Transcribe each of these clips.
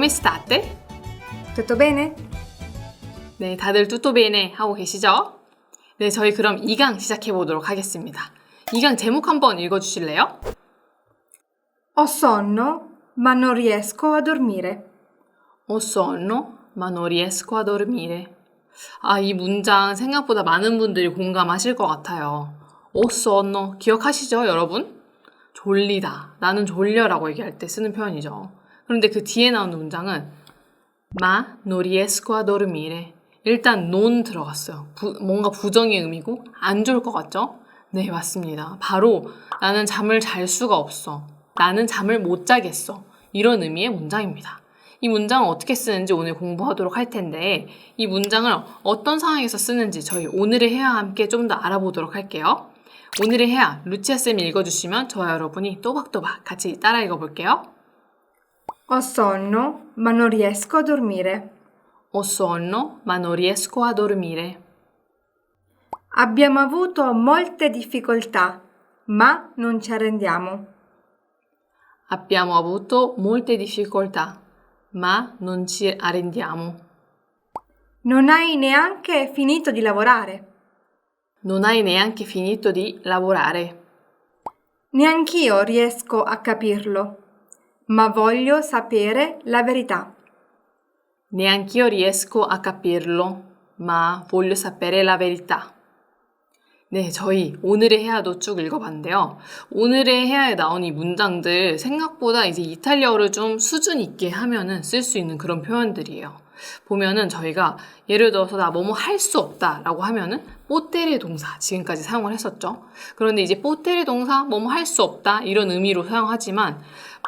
come state? Tutto bene? 네, 다들 tutto bene 하고 계시죠? 네, 저희 그럼 2강 시작해 보도록 하겠습니다. 2강 제목 한번 읽어 주실래요? Ho sonno, ma non riesco a dormire. Ho sonno, ma non riesco a dormire. 아, 이 문장 생각보다 많은 분들이 공감하실 것 같아요. Ho sonno, 기억하시죠, 여러분? 졸리다. 나는 졸려라고 얘기할 때 쓰는 표현이죠. 그런데 그 뒤에 나오는 문장은 ma non riesco a. 일단 non 들어갔어요. 부- 뭔가 부정의 의미고 안 좋을 것 같죠? 네, 맞습니다. 바로 나는 잠을 잘 수가 없어. 나는 잠을 못 자겠어. 이런 의미의 문장입니다. 이 문장을 어떻게 쓰는지 오늘 공부하도록 할 텐데 이 문장을 어떤 상황에서 쓰는지 저희 오늘의 해와 함께 좀 더 알아보도록 할게요. 오늘의 해야 루치아 쌤이 읽어주시면 저와 여러분이 또박또박 같이 따라 읽어볼게요. Ho sonno, ma non riesco a dormire. Ho sonno, ma non riesco a dormire. Abbiamo avuto molte difficoltà, ma non ci arrendiamo. Abbiamo avuto molte difficoltà, ma non ci arrendiamo. Non hai neanche finito di lavorare. Non hai neanche finito di lavorare. Neanch'io riesco a capirlo, ma voglio sapere la verità. Neanch'io riesco a capirlo, ma voglio sapere la verità. 네, 저희 오늘의 해야도 쭉 읽어봤는데요. 오늘의 해야에 나온 이 문장들 생각보다 이제 이탈리아어를 좀 수준 있게 하면은 쓸 수 있는 그런 표현들이에요. 보면은 저희가 예를 들어서 나 뭐뭐 할 수 없다라고 하면은 뽀테레 동사 지금까지 사용을 했었죠. 그런데 이제 뽀테레 동사 뭐뭐 할 수 없다 이런 의미로 사용하지만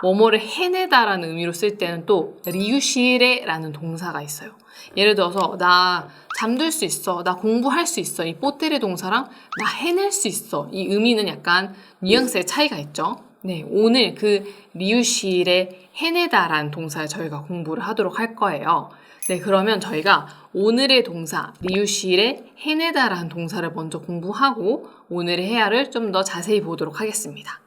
뭐뭐를 해내다라는 의미로 쓸 때는 또 리우시레라는 동사가 있어요. 예를 들어서 나 잠들 수 있어, 나 공부할 수 있어. 이 뽀테레 동사랑 나 해낼 수 있어. 이 의미는 약간 뉘앙스의 차이가 있죠. 네, 오늘 그 리우시레 해내다라는 동사를 저희가 공부를 하도록 할 거예요. 네, 그러면 저희가 오늘의 동사 리우시레 해내다라는 동사를 먼저 공부하고 오늘의 해야를 좀 더 자세히 보도록 하겠습니다.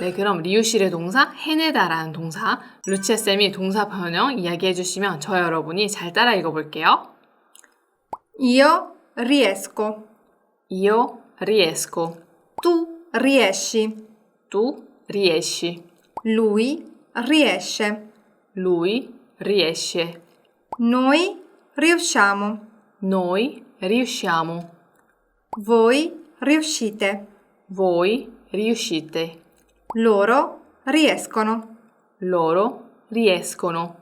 네, 그럼 리우실의 동사 해내다라는 동사 루치아 쌤이 동사 변형 이야기해 주시면 저 여러분이 잘 따라 읽어볼게요. Io riesco, Io riesco, tu riesci, tu riesci, lui riesce, lui riesce, noi riusciamo, noi riusciamo, voi riuscite, voi riuscite, loro riescono. loro riescono.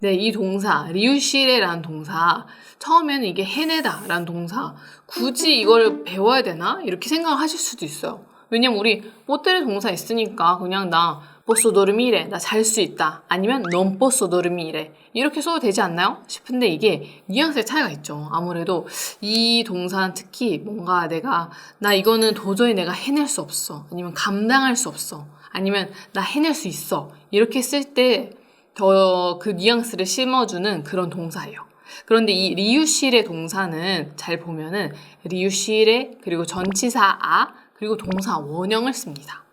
네, 이 동사, 리우시레라는 동사, 처음에는 이게 해내다라는 동사, 굳이 이걸 배워야 되나? 이렇게 생각하실 수도 있어요. 왜냐면 우리 뽀테레 동사 있으니까 그냥 나 posso dormire, 나 잘 수 있다. 아니면 non posso dormire. 이렇게 써도 되지 않나요? 싶은데 이게 뉘앙스의 차이가 있죠. 아무래도 이 동사는 특히 뭔가 내가 나 이거는 도저히 내가 해낼 수 없어. 아니면 감당할 수 없어. 아니면 나 해낼 수 있어. 이렇게 쓸 때 더 그 뉘앙스를 심어주는 그런 동사예요. 그런데 이 리유실의 동사는 잘 보면은 리유실의 그리고 전치사 아 그리고 동사 원형을 씁니다.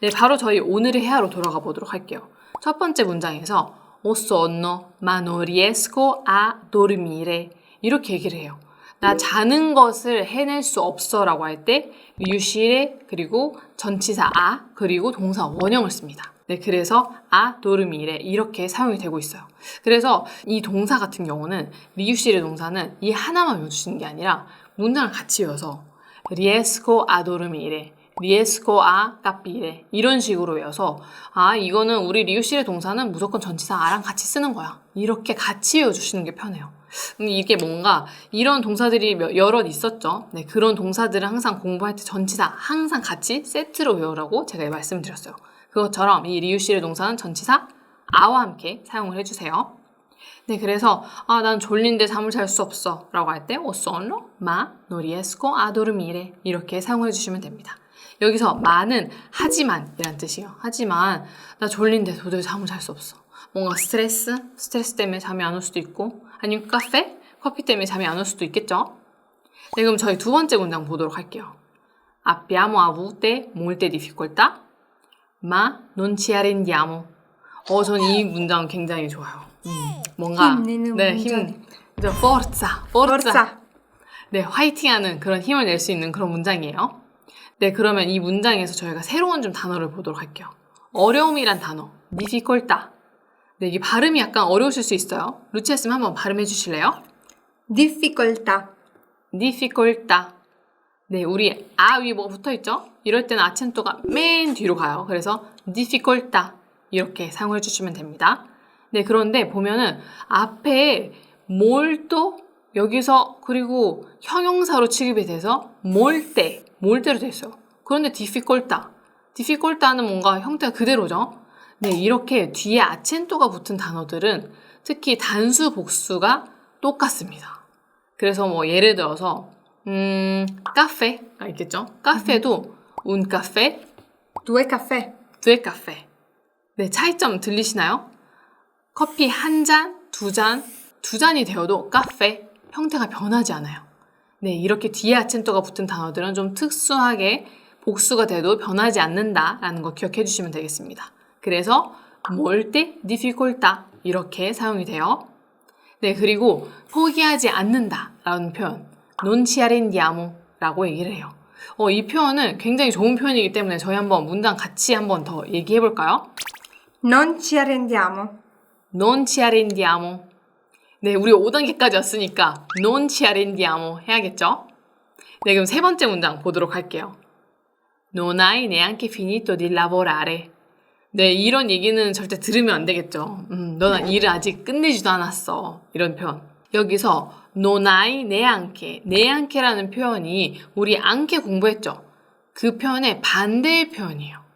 네, 바로 저희 오늘의 해야로 돌아가 보도록 할게요. 첫 번째 문장에서 ho sonno ma non riesco a dormire 이렇게 얘기를 해요. 나 자는 것을 해낼 수 없어라고 할때 리유실의 그리고 전치사 아 그리고 동사 원형을 씁니다. 네, 그래서 아 도르미레 이렇게 사용이 되고 있어요. 그래서 이 동사 같은 경우는 리유실의 동사는 이 하나만 외워주시는 게 아니라 문장을 같이 외워서 riesco a dormire, riesco a capire 이런 식으로 외워서 아 이거는 우리 리유실의 동사는 무조건 전치사 아랑 같이 쓰는 거야. 이렇게 같이 외워주시는 게 편해요. 음, 이게 뭔가 이런 동사들이 몇- 여럿 있었죠. 네, 그런 동사들을 항상 공부할 때 전치사 항상 같이 세트로 외우라고 제가 말씀드렸어요. 그것처럼 이 리유실의 동사는 전치사 아와 함께 사용을 해주세요. 네, 그래서 아, 난 졸린데 잠을 잘 수 없어 라고 할때 ho sonno ma non riesco a dormire 이렇게 사용해 주시면 됩니다. 여기서 마는 하지만 이란 뜻이에요. 하지만 나 졸린데 도저히 잠을 잘 수 없어. 뭔가 스트레스, 스트레스 때문에 잠이 안 올 수도 있고 아니면 카페, 커피 때문에 잠이 안 올 수도 있겠죠. 네, 그럼 저희 두 번째 문장 보도록 할게요. Abbiamo avute molte difficoltà, ma non ci arrendiamo. 어, 전 이 문장 굉장히 좋아요. 뭔가 힘내는 네. 힘. forza, forza. Forza. 네, 화이팅하는 그런 힘을 낼 수 있는 그런 문장이에요. 네, 그러면 이 문장에서 저희가 새로운 좀 단어를 보도록 할게요. 어려움이란 단어, difficoltà. 네, 이게 발음이 약간 어려우실 수 있어요. 루치아 쌤 한번 발음해 주실래요? difficoltà, difficoltà. 네, 우리 아 위에 뭐가 붙어 있죠? 이럴 때는 아첸토가 맨 뒤로 가요. 그래서 difficoltà 이렇게 사용해 주시면 됩니다. 네, 그런데 보면은 앞에 molto 여기서 그리고 형용사로 취급이 돼서 돼 있어요. 그런데 difficoltà, difficoltà는 뭔가 형태가 그대로죠. 네, 이렇게 뒤에 아첸토가 붙은 단어들은 특히 단수 복수가 똑같습니다. 그래서 뭐 예를 들어서 음, 카페가 있겠죠? 카페도 un caffè, due caffè, due caffè. 네, 차이점 들리시나요? 커피 한 잔, 두 잔, 두 잔이 되어도 카페 형태가 변하지 않아요. 네, 이렇게 뒤에 아첸토가 붙은 단어들은 좀 특수하게 복수가 돼도 변하지 않는다라는 거 기억해 주시면 되겠습니다. 그래서 molte difficoltà 이렇게 사용이 돼요. 네, 그리고 포기하지 않는다라는 표현, non ci arrendiamo라고 얘기를 해요. 어, 이 표현은 굉장히 좋은 표현이기 때문에 저희 한번 문장 같이 한번 더 얘기해 볼까요? non ci arrendiamo, non ci arrendiamo. 네, 우리 5단계까지 왔으니까 non ci arrendiamo 해야겠죠? 네, 그럼 세 번째 문장 보도록 할게요. Non hai neanche finito di lavorare. 네, 이런 얘기는 절대 들으면 안 되겠죠. 음, 너는 일을 아직 끝내지도 않았어. 이런 표현. 여기서 non hai neanche, neanche라는 표현이 우리 anche 공부했죠. 그 표현의 반대의 표현이에요.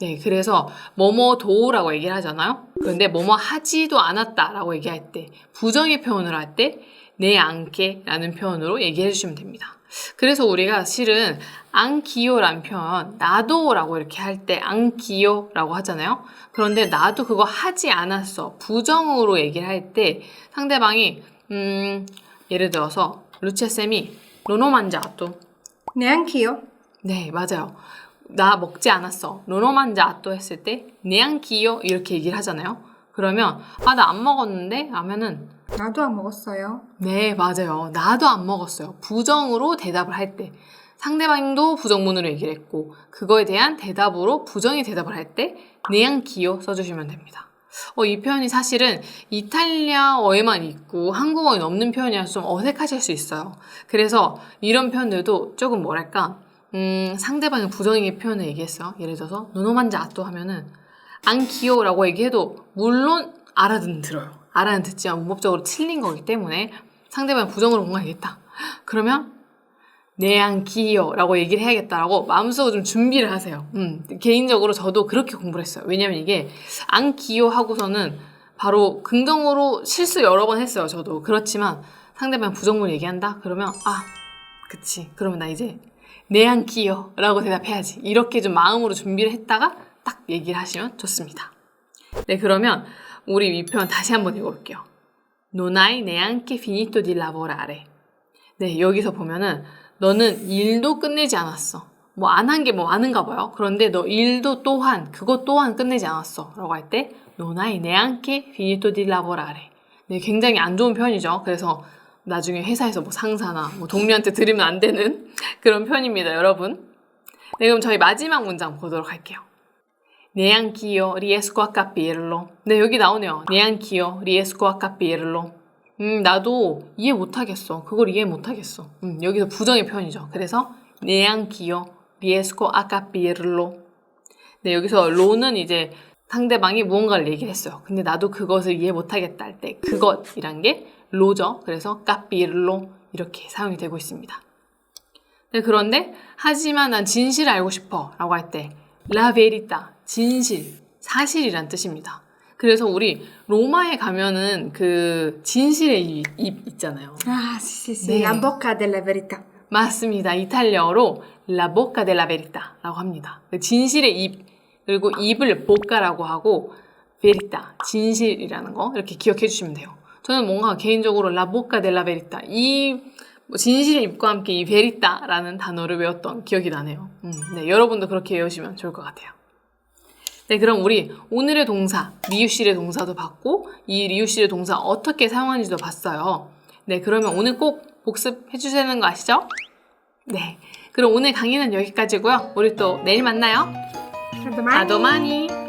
네, 그래서 뭐뭐도라고 얘기를 하잖아요. 그런데 뭐뭐 하지도 않았다라고 얘기할 때 부정의 표현을 할 때 내 안게라는 표현으로 얘기해 주시면 됩니다. 그래서 우리가 실은 안기요라는 표현 나도라고 이렇게 할 때 안기요라고 하잖아요. 그런데 나도 그거 하지 않았어 부정으로 얘기를 할 때 상대방이 음 예를 들어서 루치아 쌤이 노노 만자또 neanch'io, 네, 맞아요. 나 먹지 않았어. 노노만자또 했을 때 네안키요 이렇게 얘기를 하잖아요. 그러면 아 나 안 먹었는데 하면은 나도 안 먹었어요. 네, 맞아요. 나도 안 먹었어요. 부정으로 대답을 할 때 상대방도 부정문으로 얘기를 했고 그거에 대한 대답으로 부정의 대답을 할때 네안키요 써주시면 됩니다. 어, 이 표현이 사실은 이탈리아어에만 있고 한국어에 없는 표현이라서 좀 어색하실 수 있어요. 그래서 이런 표현들도 조금 뭐랄까 음, 상대방의 부정의 표현을 얘기했어요. 예를 들어서 노노만자 아또 하면은 안키요라고 얘기해도 물론 알아듣는 들어요. 알아는 듣지만 문법적으로 틀린 거기 때문에 상대방이 부정으로 뭔가 얘기했다. 그러면 네 안키요라고 얘기를 해야겠다라고 마음속으로 좀 준비를 하세요. 음, 개인적으로 저도 그렇게 공부를 했어요. 왜냐면 이게 안키요 하고서는 바로 긍정으로 실수 여러 번 했어요. 저도 그렇지만 상대방 부정문 얘기한다 그러면 아 그치 그러면 나 이제 내안키요 라고 대답해야지. 이렇게 좀 마음으로 준비를 했다가 딱 얘기를 하시면 좋습니다. 네, 그러면 우리 이 표현 다시 한번 읽어볼게요. Non hai neanche finito di lavorare. 네, 여기서 보면은 너는 일도 끝내지 않았어. 뭐 안 한 게 뭐 많은가 봐요. 그런데 너 일도 또한 그것 또한 끝내지 않았어. 라고 할때 non hai neanche finito di lavorare. 네, 굉장히 안 좋은 표현이죠. 그래서 나중에 회사에서 뭐 상사나 뭐 동료한테 들으면 안 되는 그런 표현입니다, 여러분. 네, 그럼 저희 마지막 문장 보도록 할게요. Riesco a capirlo. 네, 여기 나오네요. Riesco a capirlo. 음, 나도 이해 못하겠어. 그걸 이해 못하겠어. 음, 여기서 부정의 표현이죠. 그래서 riesco a capirlo. 네, 여기서 로는 이제 상대방이 무언가를 얘기를 했어요. 근데 나도 그것을 이해 못하겠다 할 때 그것이란 게 로죠. 그래서 capirlo 이렇게 사용이 되고 있습니다. 네, 그런데 하지만 난 진실을 알고 싶어 라고 할때 la verità, 진실, 사실이란 뜻입니다. 그래서 우리 로마에 가면은 그 진실의 입, 입 있잖아요. Sì, sì, 네. la bocca della verità. 맞습니다. 이탈리아어로 la bocca della verità라고 합니다. 그 진실의 입 그리고 입을 bocca라고 하고 verità 진실이라는 거 이렇게 기억해 주시면 돼요. 저는 뭔가 개인적으로 la bocca della verità 이뭐 진실의 입과 함께 이 verità라는 단어를 외웠던 기억이 나네요. 음, 네, 여러분도 그렇게 외우시면 좋을 것 같아요. 네, 그럼 우리 오늘의 동사, 리유실의 동사도 봤고, 이 리유실의 동사 어떻게 사용하는지도 봤어요. 네, 그러면 오늘 꼭 복습해 주시는 거 아시죠? 네. 그럼 오늘 강의는 여기까지고요. 우리 또 내일 만나요. A domani. 아, 도마니.